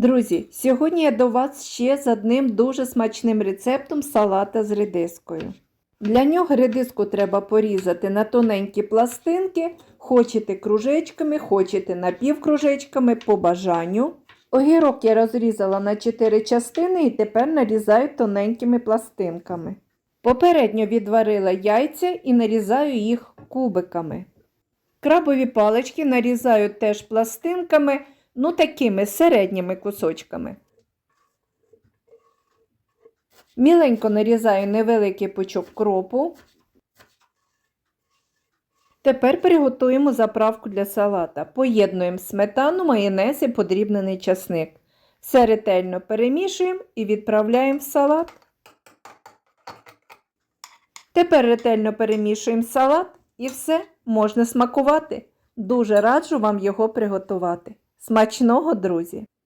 Друзі, сьогодні я до вас ще з одним дуже смачним рецептом салата з редискою. Для нього редиску треба порізати на тоненькі пластинки, хочете кружечками, хочете напівкружечками по бажанню. Огірок я розрізала на 4 частини і тепер нарізаю тоненькими пластинками. Попередньо відварила яйця і нарізаю їх кубиками. Крабові палички нарізаю теж пластинками, ну такими середніми кусочками. Міленько нарізаю невеликий пучок кропу. Тепер приготуємо заправку для салата. Поєднуємо сметану, майонез і подрібнений часник. Все ретельно перемішуємо і відправляємо в салат. Тепер ретельно перемішуємо салат і все можна смакувати. Дуже раджу вам його приготувати. Смачного, друзі!